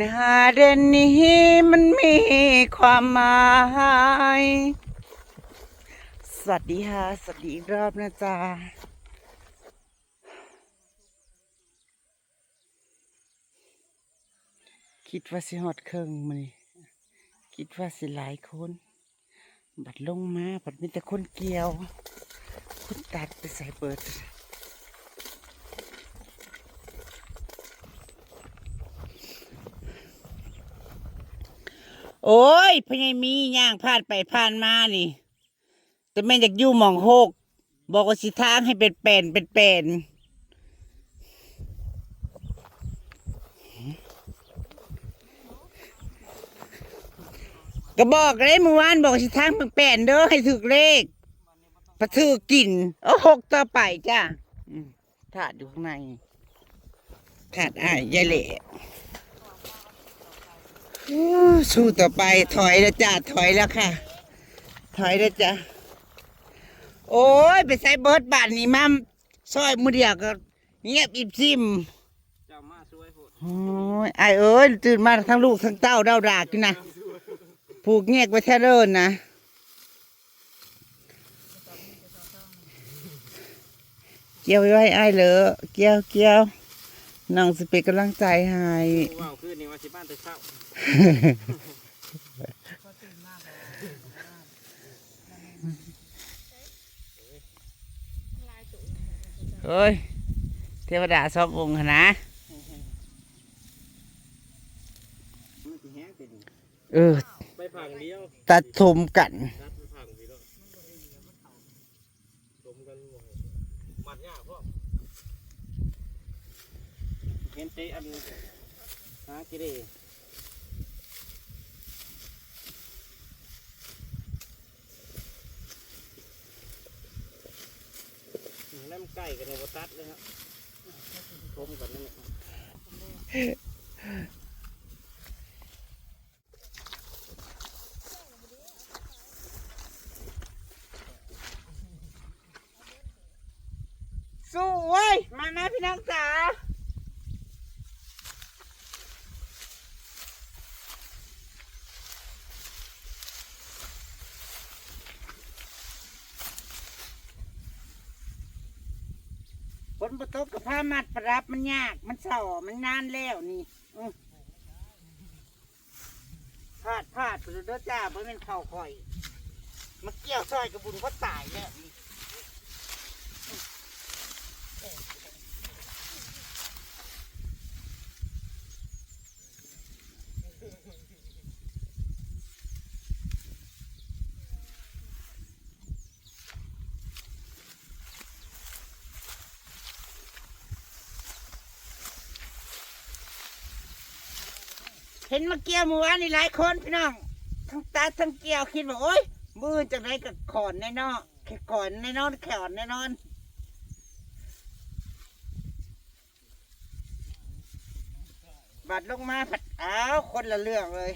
นาเดนนี้มันมีความหมาย สวัสดีค่ะ สวัสดีอีกรอบนะจ๊ะคิดว่าสิหอดเครื่องมานี่คิดว่าสิหลายคน บัดลงมาบัดมีแต่คนเกี่ยวคนตัดไปใส่เปิด โอ้ยพญามีย่างผ่านไปผ่านมานี่แต่แม่อยากยู่หมองโฮก บอกว่าสิทางให้เป็นแปลนเป็นแปนก็บอกเลยเมื่อวานบอกว่าสิทางเป็นแปนเด้อให้ถึกเลขพระถือกินโอ้หกต่อไปจ้าถาดอยู่ข้างในถาดอ้ายยายเล่ สู้ต่อไปถอยแล้วจ้าถอยแล้วค่ะ ถอยแล้วจ้าโอ้ย ไปใส่เบิร์ดบานนี่มาซอยมือเดียวก็เงียบอิบซิมโอ้ยไอเอ้ยตื่นมาทั้งลูกทั้งเต้าเด้าดากอยู่นะผูกเงียกไว้แท้เดินนะเกี่ยวไว้ไอ้เหลอเกี่ยวเกี่ยว น้องสิเป็นกำลังใจให้ว้าวคืนนี้ว่าสิบ้านแต่เช้าเฮ้ย เทวดาสององค์หั่นนะมันสิแห้งแต่นี่เออ ไปผังเดียวตัดทมกัน นัดไปผังพี่แล้วชมกันบ่มัดยากพ่อ เห็นเตะอันหากิเลสน้ำไก่กันในวัตัดเลยครับชมกันนั่นแหละ สู้เว้ย มาแม่พี่น้องจ๋าฝนประ ตกกับผ้ามัดประรับมันยาก มันเศร้ามันนานแล้วนี่อื้อพลาดพลาดไปเด้อจ้าเพราะมันเข่าคอย มาเกี่ยวซอยกับบุญก็ตายแล้วนี่ ห็นมาเกี่ยวเมื่อวานนี่หลายคนพี่น้อง ทั้งตาทั้งเกี่ยวคิดว่าโอ๊ยมือจากไหนกับขอนแน่นอนแค่ขอนแน่นอนแขอนแน่นอนบัดลงมาผัดอ้าวคนละเรื่องเลย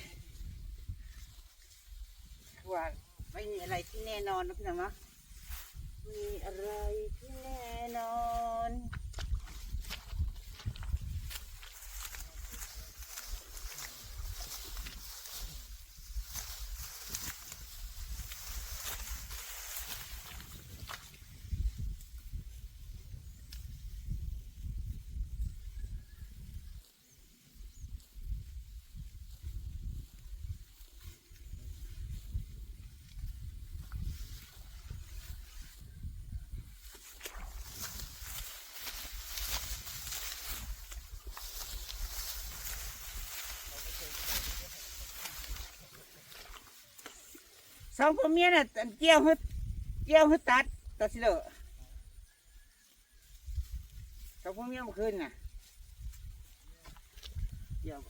ว่าไม่มีอะไรที่แน่นอนนะพี่น้องเนาะมีอะไรที่แน่นอน สองพ่อเมียน่ะเจียวให้เจียวให้ตัดตัดสิเลอสองพ่อเมียเมื่อคืนน่ะเจียว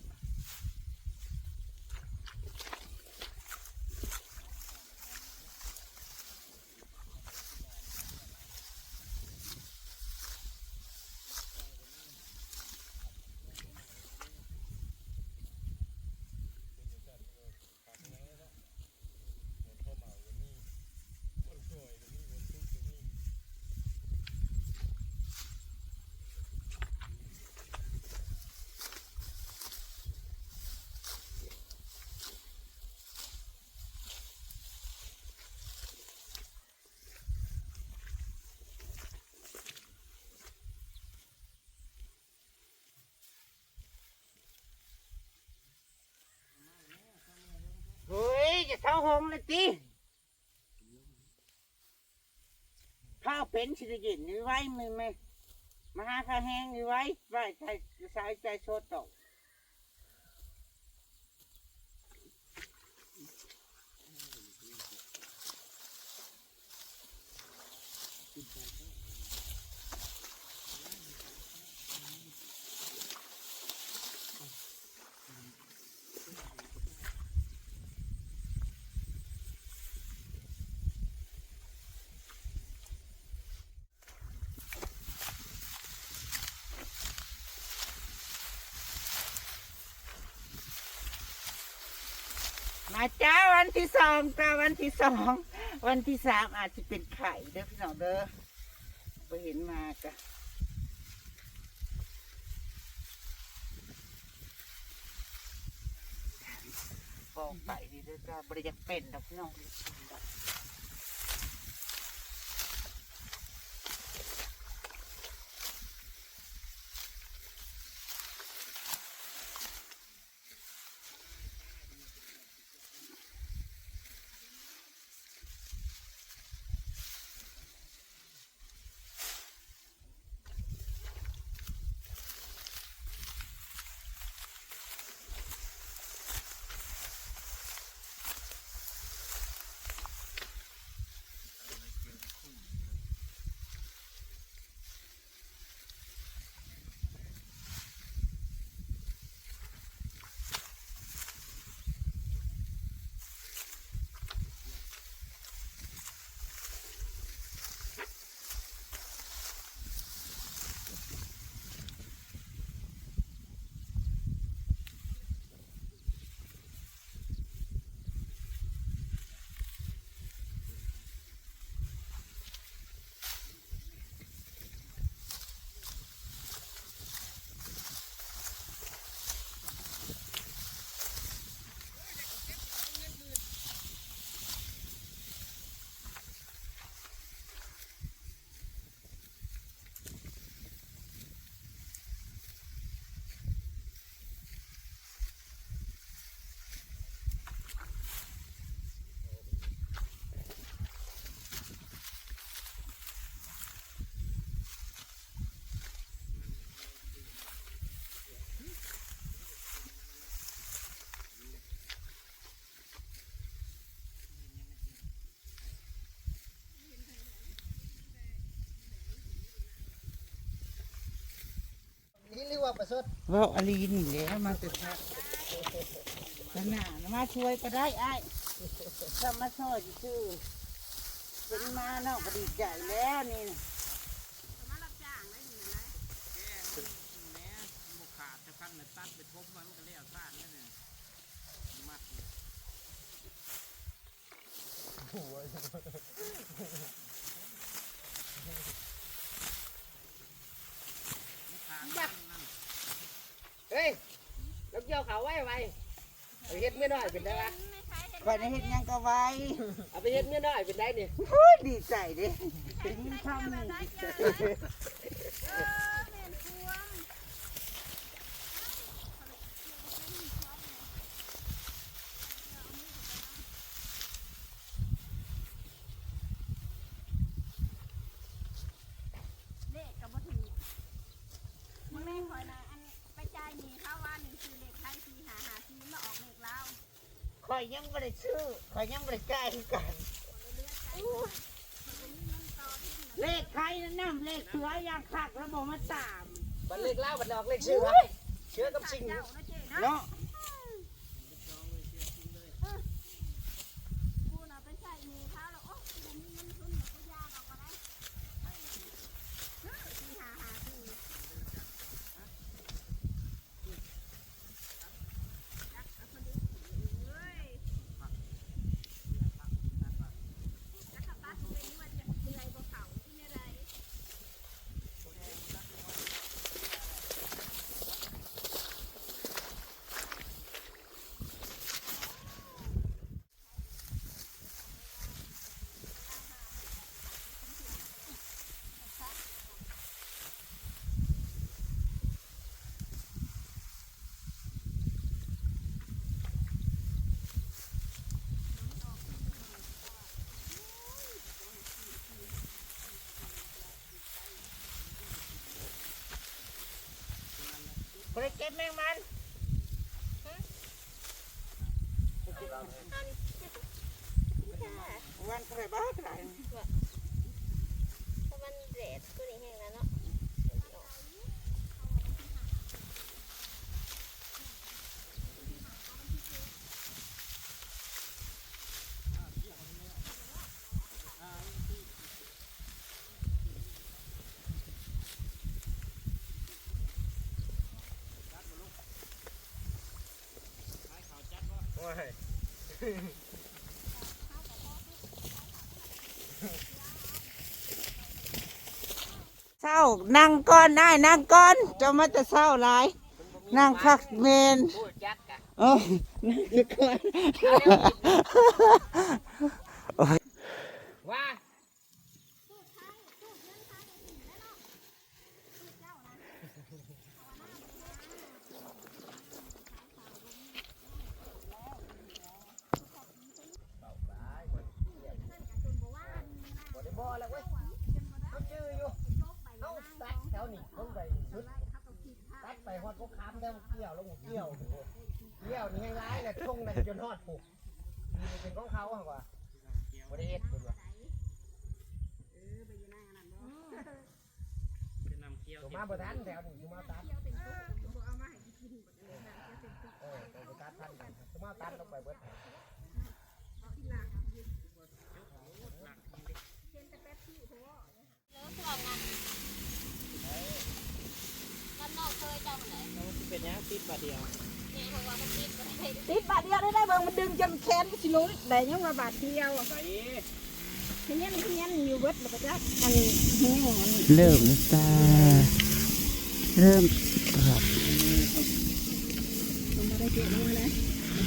เลยตีข้าวเป็นสิได้ยินนี่ไว้มือไหมมาหาข้าแห้งนี่ไว้ไว้ใจสายใจโชดตก อาจ้าวันที่สองจ้าวันที่สองวันที่สามอาจจะเป็นไข่เด้อพี่น้องเด้อไปเห็นมากะบอกไปดีเด้อจ้าบริจาคเป็นดอกพี่น้อง ว่าประสดเว่าอลีนี่แหละมาแต่พักขนาดมาช่วยก็ได้ไอ้ายถ้ามาช่วยชื่อเป็นมาเนาะก็ดีใจแล้วนี่น่ะแม่หมกขาดจะกันเลยตัดไปทบมันก็แล้วซ่านนั่นเนี่ยมัดเลยบักนั่น เฮ้ยแล้วเกี่ยวเขาไว้ไว้เอาไปเฮ็ดเมียน้อยเป็นได้ปะก่อนจะเห็นยังก็ไว้เอาไปเฮ็ดเมียน้อยเป็นได้นี่ โอ้ยดีใจเด้เป็นยิ่งข้ามนี่ดีใจ เลขกับบ่ถูกมันไม่คอยนะอันไปจ่ายหนี้เขาว่าหนึ่งคือเลขไทยสี่หาหาสี่มาออกเลขลาว คอยยังไม่ได้ซื้อคอยยังไม่ได้จ่ายคือกันเลขใคร นั่นน่ะเลขเสือยังคักแล้วบอกมาตามบันเลขเล่าบันออกเลขชื่อวะเชื่อกับสิ่งเจ้านะเจ๊เนาะ เนาะ กูน่ะไปใส่หนี้เขาแล้วโอ้กูมีเงินทุนกูยาเราก็ได้สี่หาหาสี่จักเอาคนดีเอ้ยจักกะปักเป็นว่าจะเมื่อยบ่เขาที่ไหนไร เบ่ ได้เก็บแมงมันวันเท่าไหร่บ้างไรเพราะมันเด็ดตัวนี้แห้งแล้วเนาะ ร้านั่งก้อนได้นั่งก้อนจะมาจะเศร้าหลายนั่งพักเมนโอ้นั่งก้อนว่าบ่แล้วเว้ยเขาชื่ออยู่เอา ตัดแถวนี้ลงไปสุดตัดไปฮอดพวกคามแล้วเกี่ยวลงเกี่ยวเกี่ยวนี่ยังร้ายเลยช่วงนั้นจนฮอดผูกนี่เป็นของเขาหั่นว่าบ่ได้เฮ็ดเพิ่นว่าจะนำเกี้ยวตัวมาบ่ทันแถวนี้ตัวมาตัดเออตัวตัดทันกันตัวมาตัดลงไปเบิด เลิกลองงานกันนอกเคยเจ้าไหน เป็นยัง ติดบาเดียวเนี่ยเพราะว่ามันติดบ่ได้ติดบาทเดียวได้ได้เบิ่งมันดึงจนแขนสิลุได้ยังว่าบาทเดียวใส่ทีนี้มันทีนี้อยู่เบิดแล้วก็จักอันแห้งอันเริ่มแล้วจ้าเริ่มครับมันบ่ได้เก็บมานะ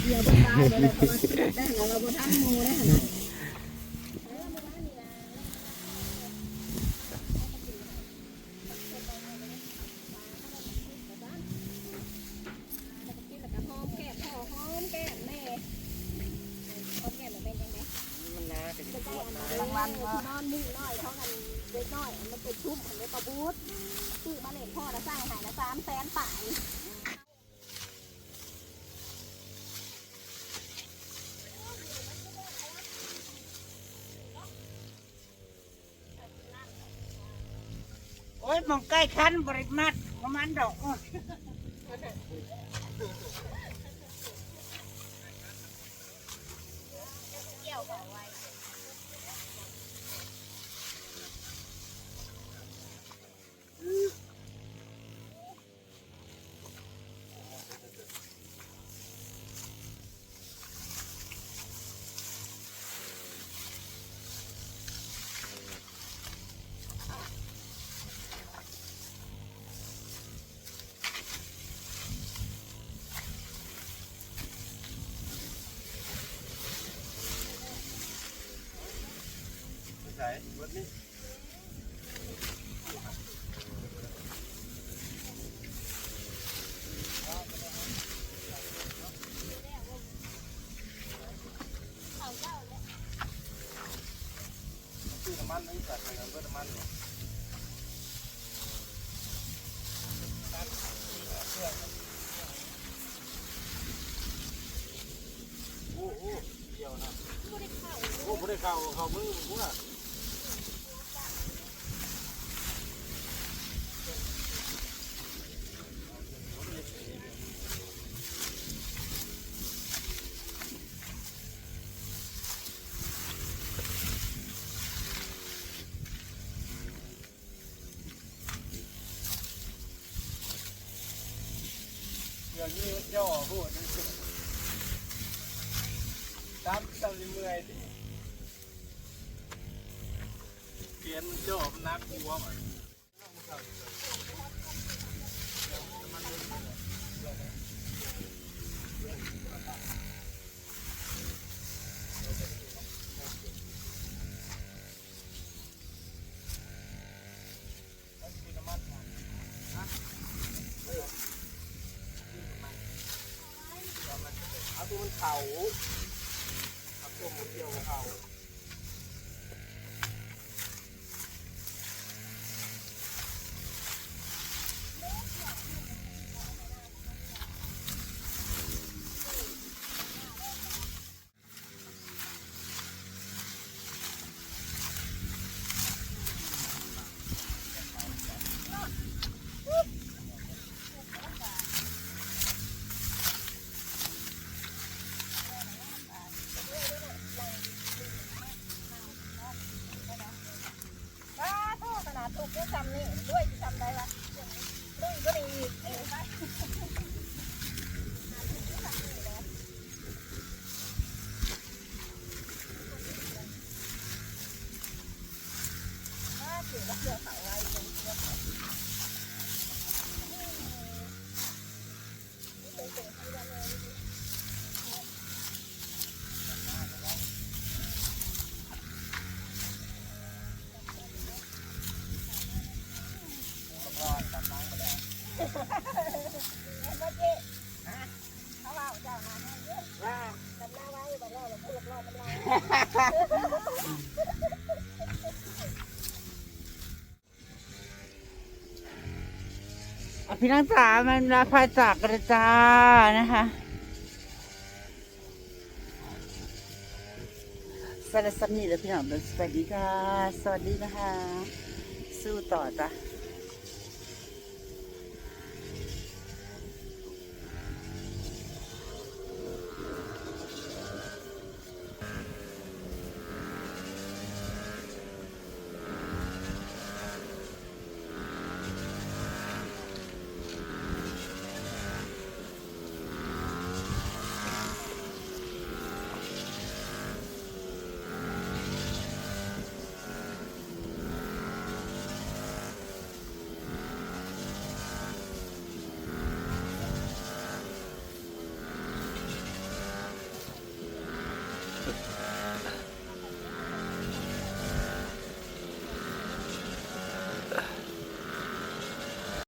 เดียวบ่ตายเลยเพราะว่าได้ของเราบ่ทันหมู่ได้หั่นน่ะ กินแล้วก็หอมแก้มพ่อหอมแก้มแม่หอมแก้มมันเป็นยังไง มันนาเป็นปวดนารางวัลว่านอนมือน้อยเท่ากันเด็กน้อยมันเป็นชุ่มมันเป็นปลาบูดซื้อมาเล่นพ่อละ สามแสนป่ายโอ้ยมองใกล้คันบริมาตรประมาณดอกอ้อ เกี่ยวเขาไว้ ใส่เบิดนี่เขาเจ้าเลยซื้อน้ำมันให้ใส่ไปเบิดน้ำมันโอ้โหเกี่ยวนะโอ้บ่ได้เข้าเข้ามือมึงว่ อย่างนี้ย่อพูดตามตามเมื่อยดิเปลี่ยนมันจ่อมันนักหัวมันเอาา พี่น้องจ๋ามันลาพายจากกระจานะคะสวัสดีสัมนี่เลยพี่น้องสวัสดีค่ะ สวัสดีนะคะ สู้ต่อจ้ะ